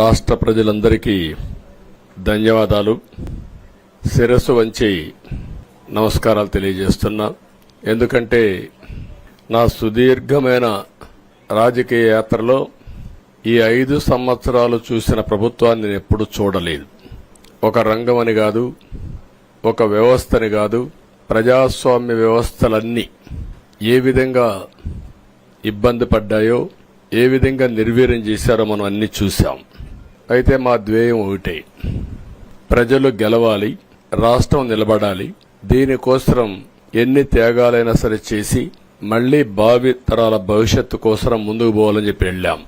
రాష్ట్ర ప్రజలందరికీ ధన్యవాదాలు. శిరస్సు వంచి నమస్కారాలు తెలియజేస్తున్నా. ఎందుకంటే నా సుదీర్ఘమైన రాజకీయ యాత్రలో ఈ ఐదు సంవత్సరాలు చూసిన ప్రభుత్వాన్ని నేను ఎప్పుడూ చూడలేదు. ఒక రంగం అని కాదు ఒక వ్యవస్థని కాదు ప్రజాస్వామ్య వ్యవస్థలన్నీ ఏ విధంగా ఇబ్బంది పడ్డాయో ఏ విధంగా నిర్వీర్యం చేశారో మనం అన్ని చూశాం. అయితే మా ధ్యేయం ఒకటే. ప్రజలు గెలవాలి రాష్ట్రం నిలబడాలి దీనికోసం ఎన్ని త్యాగాలైనా సరే చేసి మళ్ళీ భావి తరాల భవిష్యత్తు కోసం ముందుకు పోవాలని చెప్పి వెళ్ళాం.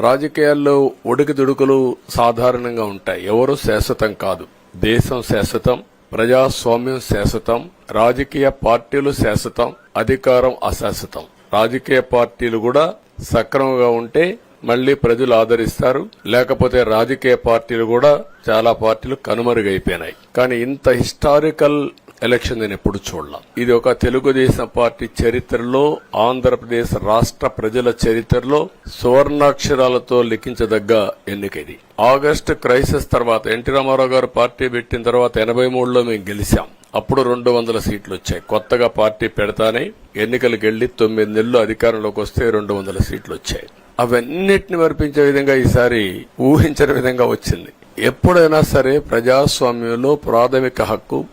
రాజకీయాల్లో ఒడికిదుడుకులు సాధారణంగా ఉంటాయి. ఎవరు శాశ్వతం కాదు. దేశం శాశ్వతం ప్రజాస్వామ్యం శాశ్వతం రాజకీయ పార్టీలు శాశ్వతం అధికారం అశాశ్వతం. రాజకీయ పార్టీలు కూడా సక్రమంగా ఉంటే మళ్ళీ ప్రజలు ఆదరిస్తారు. లేకపోతే రాజకీయ పార్టీలు కూడా చాలా పార్టీలు కనుమరుగైపోయినాయి. కానీ ఇంత హిస్టారికల్ ఎలక్షన్ నేను ఎప్పుడు చూడలా. ఇది ఒక తెలుగుదేశం పార్టీ చరిత్రలో ఆంధ్రప్రదేశ్ రాష్ట్ర ప్రజల చరిత్రలో సువర్ణాక్షరాలతో లిఖించదగ్గ ఎన్నిక ఇది ఆగస్టు క్రైసిస్ తర్వాత N T Rama Rao garu party పెట్టిన తర్వాత ఎనభై మూడులో మేము గెలిచాం. అప్పుడు రెండు వందల సీట్లు వచ్చాయి. కొత్తగా పార్టీ పెడతానే ఎన్నికలకు వెళ్ళి తొమ్మిది నెలలు అధికారంలోకి వస్తే రెండు వందల సీట్లు వచ్చాయి. అవన్నిటిని మరిపించే విధంగా ఈసారి ఊహించని విధంగా వచ్చింది. ఎప్పుడైనా సరే ప్రజాస్వామ్యంలో ప్రాథమిక హక్కు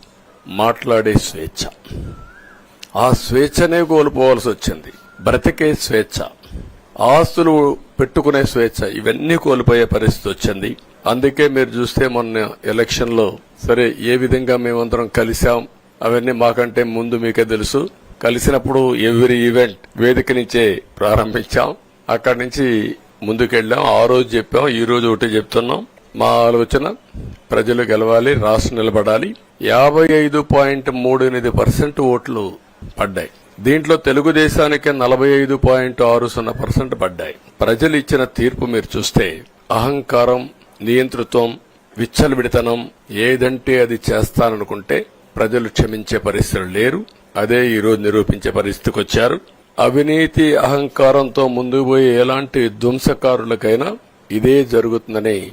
మాట్లాడే స్వేచ్ఛ. ఆ స్వేచ్ఛనే కోల్పోవాల్సి వచ్చింది. బ్రతికే స్వేచ్ఛ. ఆస్తులు పెట్టుకునే స్వేచ్ఛ. ఇవన్నీ కోల్పోయే పరిస్థితి వచ్చింది. అందుకే మీరు చూస్తే మొన్న ఎలక్షన్లో సరే ఏ విధంగా మేమందరం కలిశాం? అవన్నీ మాకంటే ముందు మీకే తెలుసు. కలిసినప్పుడు ఎవ్రీ ఈవెంట్ వేదిక నుంచే ప్రారంభించాం. అక్కడి నుంచి ముందుకెళ్ళాం. ఆ రోజు చెప్పాం ఈ రోజు ఒకటి చెప్తున్నాం. మా ఆలోచన ప్రజలు గెలవాలి రాష్ట్రం నిలబడాలి. యాభై ఐదు పాయింట్ మూడు ఎనిమిది పర్సెంట్ ఓట్లు పడ్డాయి. దీంట్లో తెలుగుదేశానికి నలభై ఐదు పాయింట్ ఆరు సున్నా పర్సెంట్ పడ్డాయి. ప్రజలు ఇచ్చిన తీర్పు మీరు చూస్తే అహంకారం నియంతృత్వం విచ్చలవిడితనం ఏదంటే అది చేస్తాననుకుంటే ప్రజలు క్షమించే పరిస్థితులు లేరు. అదే ఈరోజు నిరూపించే పరిస్థితికి వచ్చారు. అవినీతి అహంకారంతో ముందుకు పోయే ఎలాంటి ధ్వంసకారులకైనా ఇదే జరుగుతుందని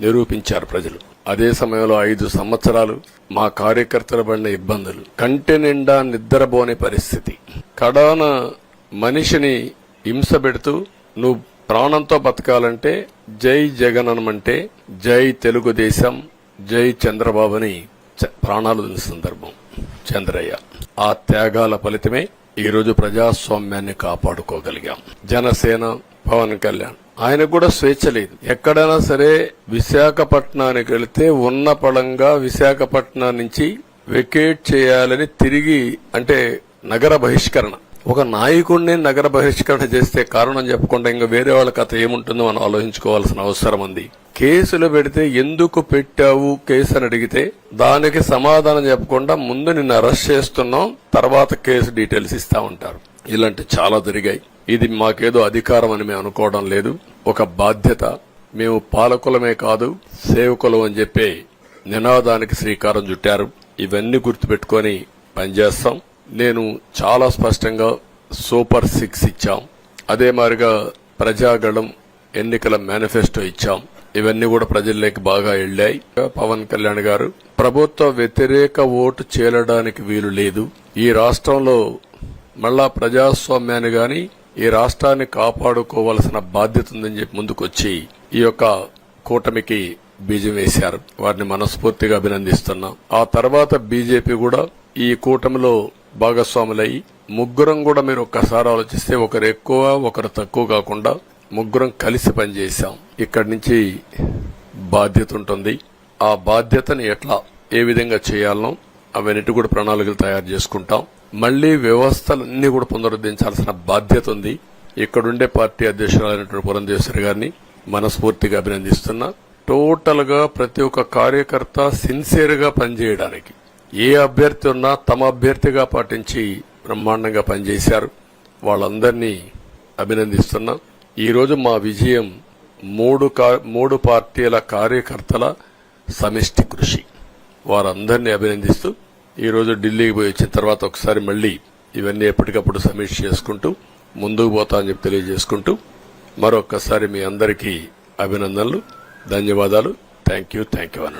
నిరూపించారు ప్రజలు. అదే సమయంలో ఐదు సంవత్సరాలు మా కార్యకర్తల పడిన ఇబ్బందులు. కంటి నిండా నిద్రపోని పరిస్థితి. కడాన మనిషిని హింస పెడుతూ నువ్వు ప్రాణంతో బతకాలంటే జై జగనమంటే జై తెలుగుదేశం జై చంద్రబాబుని చ- ప్రాణాలు సందర్భం. చంద్రయ్య ఆ త్యాగాల ఫలితమే ఈరోజు ప్రజాస్వామ్యాన్ని కాపాడుకోగలిగాం. జనసేన పవన్ కళ్యాణ్. ఆయనకు కూడా స్వేచ్ఛ లేదు. ఎక్కడైనా సరే విశాఖపట్నానికి వెళితే ఉన్న పడంగా విశాఖపట్నం నుంచి వెకేట్ చేయాలని తిరిగి అంటే నగర బహిష్కరణ. ఒక నాయకుడిని నగర బహిష్కరణ చేస్తే కారణం చెప్పకుండా ఇంకా వేరే వాళ్ళ కథ ఏముంటుందో మనం ఆలోచించుకోవాల్సిన అవసరం ఉంది. కేసులు పెడితే ఎందుకు పెట్టావు కేసు అని అడిగితే దానికి సమాధానం చెప్పకుండా ముందు నిన్ను అరెస్ట్ చేస్తున్నాం తర్వాత కేసు డీటెయిల్స్ ఇస్తా ఉంటారు. ఇలాంటి చాలా జరిగాయి. ఇది మాకేదో అధికారం అని మేము అనుకోవడం లేదు. ఒక బాధ్యత. మేము పాలకులమే కాదు సేవకులం అని చెప్పి నినాదానికి శ్రీకారం చుట్టారు. ఇవన్నీ గుర్తుపెట్టుకొని పనిచేస్తాం. నేను చాలా స్పష్టంగా సూపర్ సిక్స్ ఇచ్చాం. అదే మాదిరిగా ప్రజాగళం ఎన్నికల మేనిఫెస్టో ఇచ్చాం. ఇవన్నీ కూడా ప్రజల్లోకి బాగా వెళ్ళాయి. పవన్ కళ్యాణ్ గారు ప్రభుత్వ వ్యతిరేక ఓటు చేరడానికి వీలు లేదు. ఈ రాష్ట్రంలో మళ్ళా ప్రజాస్వామ్యాన్ని గాని ఈ రాష్ట్రాన్ని కాపాడుకోవాల్సిన బాధ్యత ఉందని చెప్పి ముందుకొచ్చి ఈ యొక్క కూటమికి బీజం వేశారు. వారిని మనస్ఫూర్తిగా అభినందిస్తున్నాం. ఆ తర్వాత బీజేపీ కూడా ఈ కూటమిలో భాగస్వాములై ముగ్గురం కూడా మీరు ఒక్కసారి ఆలోచిస్తే ఒకరు ఎక్కువ ఒకరు తక్కువ కాకుండా ముగ్గురం కలిసి పనిచేశాం. ఇక్కడి నుంచి బాధ్యత ఉంటుంది. ఆ బాధ్యతని ఎట్లా ఏ విధంగా చేయాలనో అవన్నిటి కూడా ప్రణాళికలు తయారు చేసుకుంటాం. మళ్ళీ వ్యవస్థలన్నీ కూడా పునరుద్ధరించాల్సిన బాధ్యత ఉంది. ఇక్కడుండే పార్టీ అధ్యక్షురాలైనటువంటి పురంధేశ్వరి గారిని మనస్ఫూర్తిగా అభినందిస్తున్నా. టోటల్గా ప్రతి ఒక్క కార్యకర్త సిన్సియర్గా పనిచేయడానికి ఏ అభ్యర్థి ఉన్నా తమ అభ్యర్థిగా పాటించి బ్రహ్మాండంగా పనిచేశారు. వాళ్ళందరినీ అభినందిస్తున్నా. ఈరోజు మా విజయం మూడు కా- మూడు పార్టీల కార్యకర్తల సమిష్టి కృషి. వారందరినీ అభినందిస్తూ ఈరోజు ఢిల్లీకి పోయి వచ్చిన తర్వాత ఒకసారి మళ్ళీ ఇవన్నీ ఎప్పటికప్పుడు సమీక్ష చేసుకుంటూ ముందుకు పోతా అని చెప్పి తెలియజేసుకుంటూ మరొక్కసారి మీ అందరికీ అభినందనలు ధన్యవాదాలు. థ్యాంక్ యూ థ్యాంక్ యూ అన్నాడు